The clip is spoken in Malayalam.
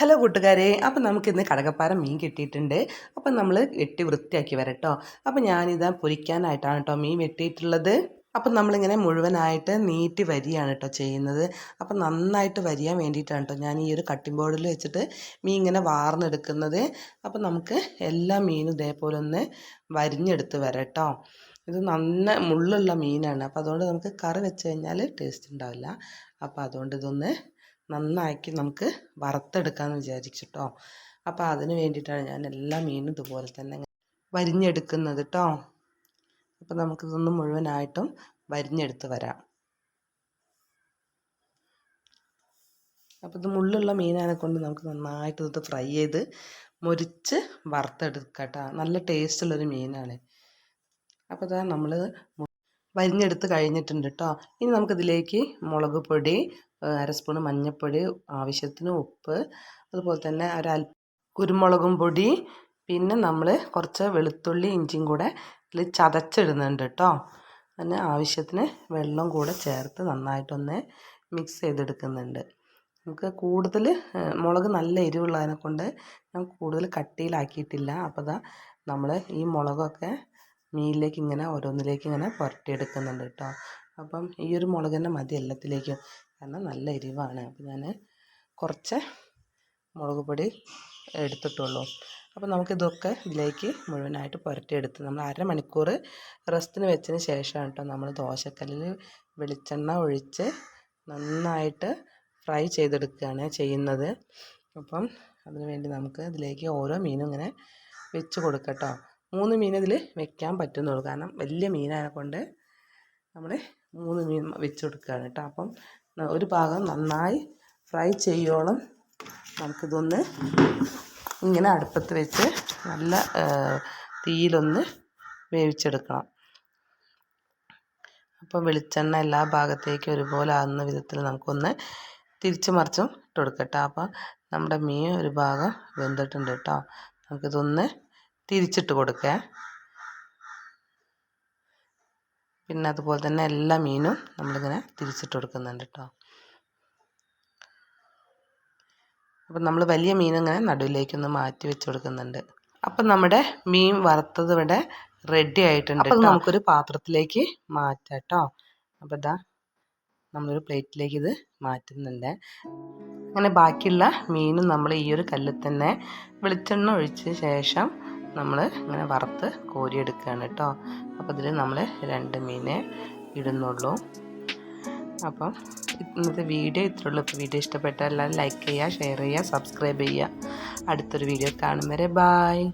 ഹലോ കൂട്ടുകാരെ അപ്പം നമുക്കിന്ന് കടകപ്പാറ മീൻ കിട്ടിയിട്ടുണ്ട്. അപ്പം നമ്മൾ വെട്ടി വൃത്തിയാക്കി വരട്ടോ. അപ്പം ഞാനിതാ പൊരിക്കാനായിട്ടാണ് കേട്ടോ മീൻ വെട്ടിയിട്ടുള്ളത്. അപ്പം നമ്മളിങ്ങനെ മുഴുവനായിട്ട് നീട്ടി വരികയാണ് കേട്ടോ ചെയ്യുന്നത്. അപ്പം നന്നായിട്ട് വരിയാൻ വേണ്ടിയിട്ടാണ് കേട്ടോ ഞാൻ ഈ ഒരു കട്ടിംഗ് ബോർഡിൽ വെച്ചിട്ട് മീൻ ഇങ്ങനെ വാർന്നെടുക്കുന്നത്. അപ്പം നമുക്ക് എല്ലാ മീനും ഇതേപോലെ ഒന്ന് വരിഞ്ഞെടുത്ത് വരട്ടോ. ഇത് നന്ന മുള്ളുള്ള മീനാണ്. അപ്പോൾ അതുകൊണ്ട് നമുക്ക് കറി വെച്ച് കഴിഞ്ഞാൽ ടേസ്റ്റ് ഉണ്ടാവില്ല. അപ്പോൾ അതുകൊണ്ട് ഇതൊന്ന് നന്നാക്കി നമുക്ക് വറുത്തെടുക്കാമെന്ന് വിചാരിച്ചിട്ടോ അപ്പോൾ അതിന് വേണ്ടിയിട്ടാണ് ഞാൻ എല്ലാ മീനും ഇതുപോലെ തന്നെ വരിഞ്ഞെടുക്കുന്നത് കേട്ടോ അപ്പോൾ നമുക്കിതൊന്ന് മുഴുവനായിട്ടും വരിഞ്ഞെടുത്ത് വരാം. അപ്പോൾ ഇത് മുള്ളുള്ള മീനാനെ കൊണ്ട് നമുക്ക് നന്നായിട്ട് ഇത് ഫ്രൈ ചെയ്ത് മുരിച്ച് വറുത്തെടുക്കാം കേട്ടോ നല്ല ടേസ്റ്റുള്ളൊരു മീനാണ്. അപ്പോൾ ഇതാ നമ്മൾ വരിഞ്ഞെടുത്ത് കഴിഞ്ഞിട്ടുണ്ട് കേട്ടോ ഇനി നമുക്കിതിലേക്ക് മുളക് പൊടി അര സ്പൂണ് മഞ്ഞൾപ്പൊടി ആവശ്യത്തിന് ഉപ്പ് അതുപോലെ തന്നെ ഒരു കുരുമുളകും പൊടി പിന്നെ നമ്മൾ കുറച്ച് വെളുത്തുള്ളി ഇഞ്ചിയും കൂടെ ഇതിൽ ചതച്ചിടുന്നുണ്ട് കേട്ടോ അതിന് ആവശ്യത്തിന് വെള്ളം കൂടെ ചേർത്ത് നന്നായിട്ടൊന്ന് മിക്സ് ചെയ്തെടുക്കുന്നുണ്ട്. നമുക്ക് കൂടുതൽ മുളക് നല്ല എരിവുള്ളതിനെ കൊണ്ട് ഞാൻ കൂടുതൽ കട്ടിയിലാക്കിയിട്ടില്ല. അപ്പോൾ ഇതാ നമ്മൾ ഈ മുളകൊക്കെ മീനിലേക്ക് ഇങ്ങനെ ഓരോന്നിലേക്ക് ഇങ്ങനെ പുരട്ടിയെടുക്കുന്നുണ്ട് കേട്ടോ. അപ്പം ഈ ഒരു മുളക് തന്നെ മതി എല്ലാത്തിലേക്കും. കാരണം നല്ല എരിവാണ്. അപ്പം ഞാൻ കുറച്ച് മുളക് പൊടി എടുത്തിട്ടുള്ളൂ. അപ്പോൾ നമുക്കിതൊക്കെ ഇതിലേക്ക് മുഴുവനായിട്ട് പുരട്ടിയെടുത്ത് നമ്മൾ അരമണിക്കൂർ റെസ്റ്റിന് വെച്ചതിന് ശേഷമാണ് കേട്ടോ നമ്മൾ ദോശക്കല്ലിൽ വെളിച്ചെണ്ണ ഒഴിച്ച് നന്നായിട്ട് ഫ്രൈ ചെയ്തെടുക്കുകയാണ് ചെയ്യുന്നത്. അപ്പം അതിന് വേണ്ടി നമുക്ക് ഇതിലേക്ക് ഓരോ മീനും ഇങ്ങനെ വെച്ച് കൊടുക്കട്ടോ മൂന്ന് മീൻ ഇതിൽ വെക്കാൻ പറ്റുന്നുള്ളൂ. കാരണം വലിയ മീനായത് കൊണ്ട് നമ്മൾ മൂന്ന് മീൻ വെച്ച് കൊടുക്കുകയാണ് കേട്ടോ. അപ്പം ഒരു ഭാഗം നന്നായി ഫ്രൈ ചെയ്യോളം. നമുക്കിതൊന്ന് ഇങ്ങനെ അടുപ്പത്ത് വെച്ച് നല്ല തീയിലൊന്ന് വേവിച്ചെടുക്കണം. അപ്പം വെളിച്ചെണ്ണ എല്ലാ ഭാഗത്തേക്കും ഒരുപോലെ ആകുന്ന വിധത്തിൽ നമുക്കൊന്ന് തിരിച്ചു മറിച്ചും ഇട്ട് കൊടുക്കട്ടോ അപ്പം നമ്മുടെ മീൻ ഒരു ഭാഗം വെന്തിട്ടുണ്ട് കേട്ടോ. നമുക്കിതൊന്ന് തിരിച്ചിട്ട് കൊടുക്കുക. പിന്നെ അതുപോലെ തന്നെ എല്ലാ മീനും നമ്മളിങ്ങനെ തിരിച്ചിട്ട് കൊടുക്കുന്നുണ്ട് കേട്ടോ. അപ്പം നമ്മൾ വലിയ മീനിങ്ങനെ നടുവിലേക്കൊന്ന് മാറ്റി വെച്ച് കൊടുക്കുന്നുണ്ട്. അപ്പം നമ്മുടെ മീൻ വറുത്തത് ഇവിടെ റെഡി ആയിട്ടുണ്ട് അപ്പം നമുക്കൊരു പാത്രത്തിലേക്ക് മാറ്റാം കേട്ടോ. അപ്പം ഇതാ നമ്മളൊരു പ്ലേറ്റിലേക്ക് ഇത് മാറ്റുന്നുണ്ട്. അങ്ങനെ ബാക്കിയുള്ള മീനും നമ്മൾ ഈ ഒരു കല്ലിൽ തന്നെ വെളിച്ചെണ്ണ ഒഴിച്ച ശേഷം നമ്മൾ ഇങ്ങനെ വറുത്ത് കോരിയെടുക്കുകയാണ് കേട്ടോ. അപ്പോൾ ഇതിൽ നമ്മൾ രണ്ട് മീനെ ഇടുന്നുള്ളൂ. അപ്പം ഇന്നത്തെ വീഡിയോ ഇത്രയുള്ളൂ ഇപ്പോൾ വീഡിയോ ഇഷ്ടപ്പെട്ടാൽ എല്ലാവരും ലൈക്ക് ചെയ്യുക ഷെയർ ചെയ്യുക സബ്സ്ക്രൈബ് ചെയ്യുക. അടുത്തൊരു വീഡിയോ കാണും വരെ. ബായ്